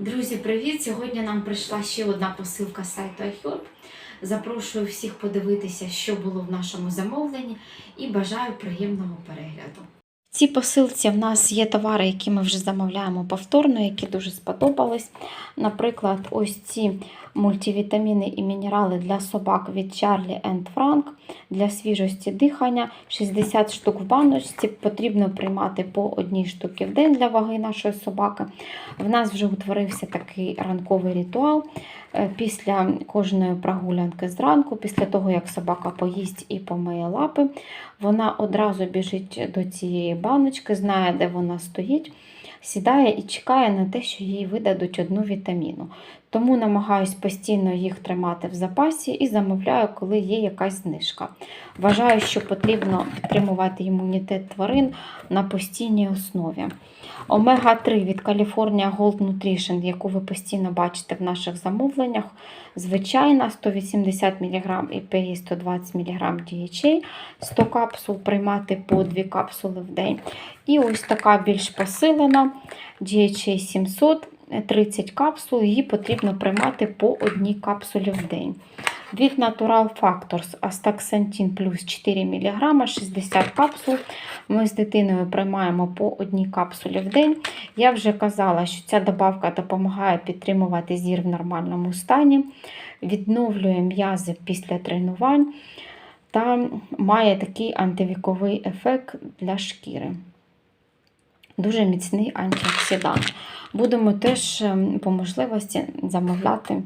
Друзі, привіт! Сьогодні нам прийшла ще одна посилка з сайту iHerb. Запрошую всіх подивитися, що було в нашому замовленні, і бажаю приємного перегляду. Цій посилці в нас є товари, які ми вже замовляємо повторно, які дуже сподобались. Наприклад, ось ці мультивітаміни і мінерали для собак від Charlie Frank для свіжості дихання. 60 штук в баночці. Потрібно приймати по одній штуці в день для ваги нашої собаки. В нас вже утворився такий ранковий ритуал. Е, Після кожної прогулянки зранку, після того, як собака поїсть і помиє лапи, вона одразу біжить до цієї баночки, знає, де вона стоїть, сідає і чекає на те, що їй видадуть одну вітаміну. Тому намагаюсь постійно їх тримати в запасі і замовляю, коли є якась знижка. Вважаю, що потрібно підтримувати імунітет тварин на постійній основі. Омега-3 від California Gold Nutrition, яку ви постійно бачите в наших замовленнях, звичайна 180 мг EPA, 120 мг DHA, 100 капсул приймати по 2 капсули в день. І ось така більш посилена DHA 700, 30 капсул, її потрібно приймати по одній капсулі в день. Від Natural Factors Astaxanthin плюс 4 мг, 60 капсул. Ми з дитиною приймаємо по одній капсулі в день. Я вже казала, що ця добавка допомагає підтримувати зір в нормальному стані, відновлює м'язи після тренувань та має такий антивіковий ефект для шкіри. Дуже міцний антиоксидант. Будемо теж ем, по можливості замовляти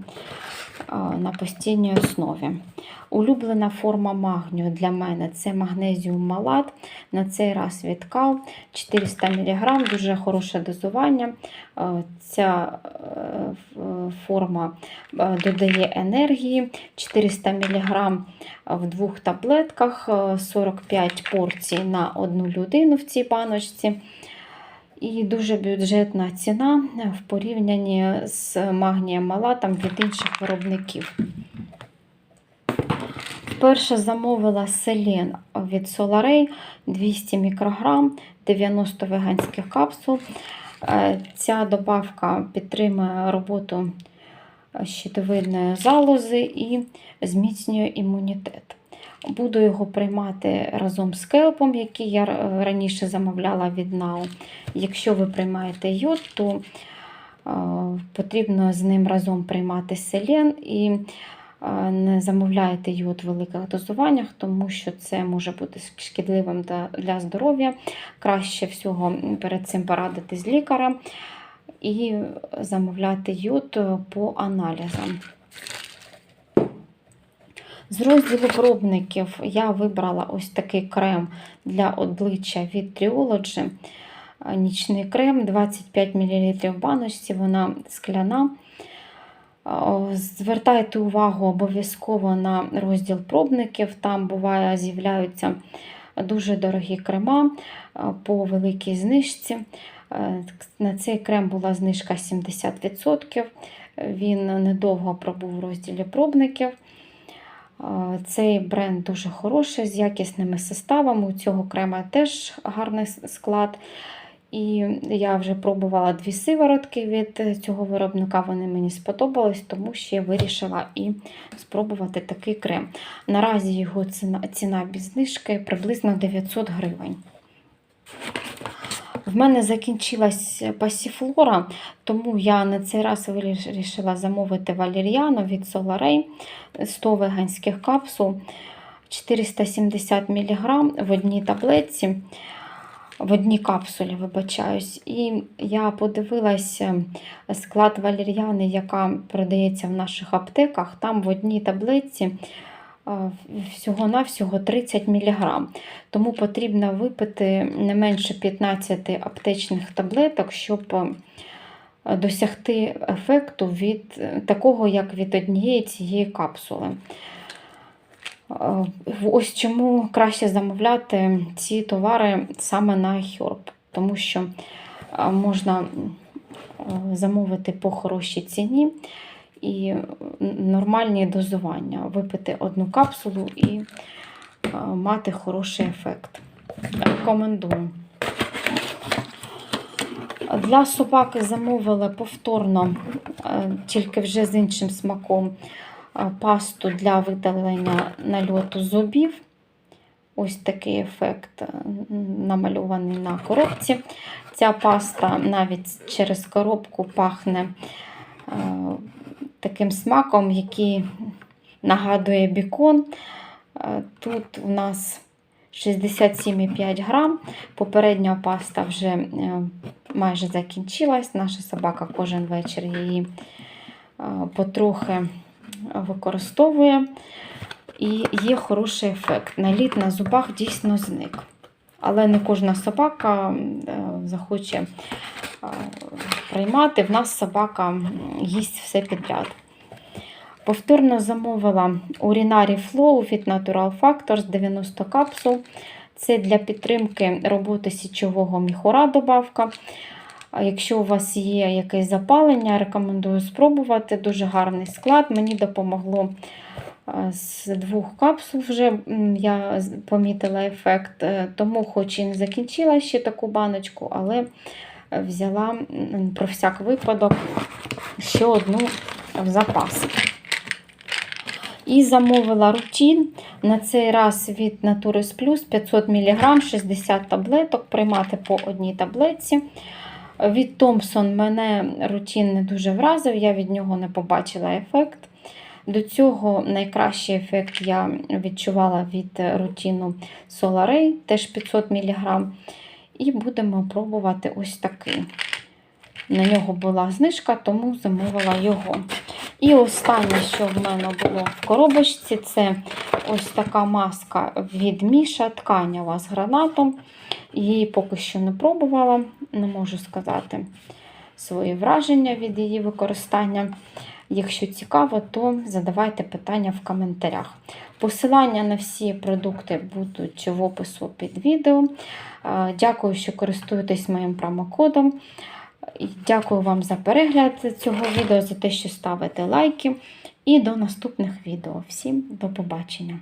на постійній основі. Улюблена форма магнію для мене це магнезіум малат. На цей раз від Кал 400 мг, дуже хороше дозування. Ця е, форма е, додає енергії 400 мг в двох таблетках, 45 порцій на одну людину в цій баночці. І дуже бюджетна ціна в порівнянні з магнієм малатом від інших виробників. Вперше замовила селен від Solarey 200 мікрограм, 90 веганських капсул. Е, Ця добавка підтримує роботу щитовидної залози і зміцнює імунітет. Буду його приймати разом з келпом, який я раніше замовляла від НАУ. Якщо ви приймаєте йод, то е, потрібно з ним разом приймати селен і е, не замовляйте йод в великих дозуваннях, тому що це може бути шкідливим для здоров'я. Краще всього перед цим порадити з лікарем і замовляти йод по аналізам. З розділу пробників я вибрала ось такий крем для обличчя від Triology. Нічний крем 25 мл в баночці, вона скляна. Звертайте увагу обов'язково на розділ пробників. Там буває, з'являються дуже дорогі крема по великій знижці. На цей крем була знижка 70%. Він недовго пробув в розділі пробників. Цей бренд дуже хороший, з якісними составами. У цього крема теж гарний склад. І я вже пробувала дві сиворотки від цього виробника, вони мені сподобались, тому ще вирішила і спробувати такий крем. Наразі його ціна, ціна без знижки приблизно 900 гривень. В мене закінчилась пасіфлора, тому я на цей раз вирішила замовити валір'яну від Solarey 100 веганських капсул 470 мг в одній таблетці, в одній капсулі, вибачаюсь. І я подивилася склад валір'яни, яка продається в наших аптеках. Там в одній таблетці всього-навсього 30 мг. Тому потрібно випити не менше 15 аптечних таблеток, щоб досягти ефекту від такого, як від однієї цієї капсули. Ось чому краще замовляти ці товари саме на Herb, тому що можна замовити по хорошій ціні і нормальні дозування. Випити одну капсулу і мати хороший ефект. Рекомендую. Для собаки замовили повторно, е, тільки вже з іншим смаком, е, пасту для видалення нальоту зубів. Ось такий ефект е, намальований на коробці. Ця паста навіть через коробку пахне е, таким смаком, який нагадує бікон. Е, Тут у нас 67,5 грам. Попередня паста вже е, майже закінчилась. Наша собака кожен вечір її е, потрохи використовує. І є хороший ефект. Наліт на зубах дійсно зник. Але не кожна собака захоче приймати. В нас собака їсть все підряд. Повторно замовила Urinary Flow від Natural Factors 90 капсул. Це для підтримки роботи січового міхура добавка. Якщо у вас є якесь запалення, рекомендую спробувати. Дуже гарний склад. Мені допомогло е, з двох капсул вже я помітила ефект, Е, тому хоч і не закінчила ще таку баночку, але взяла про всяк випадок ще одну в запас. І замовила рутін. На цей раз від Naturис Plus 500 мг, 60 таблеток, приймати по одній таблетці. Від Thomson мене рутін не дуже вразив, я від нього не побачила ефект. До цього найкращий ефект я відчувала від рутіну Solaray, теж 500 мг. І будемо пробувати ось такий. На нього була знижка, тому замовила його. І останнє, що в мене було в коробочці, це ось така маска від Міша тканява з гранатом. Її поки що не пробувала, не можу сказати свої враження від її використання. Якщо цікаво, то задавайте питання в коментарях. Посилання на всі продукти будуть в опису під відео. Е, Дякую, що користуєтесь моїм промокодом. Дякую вам за перегляд цього відео, за те, що ставите лайки. І до наступних відео. Всім до побачення!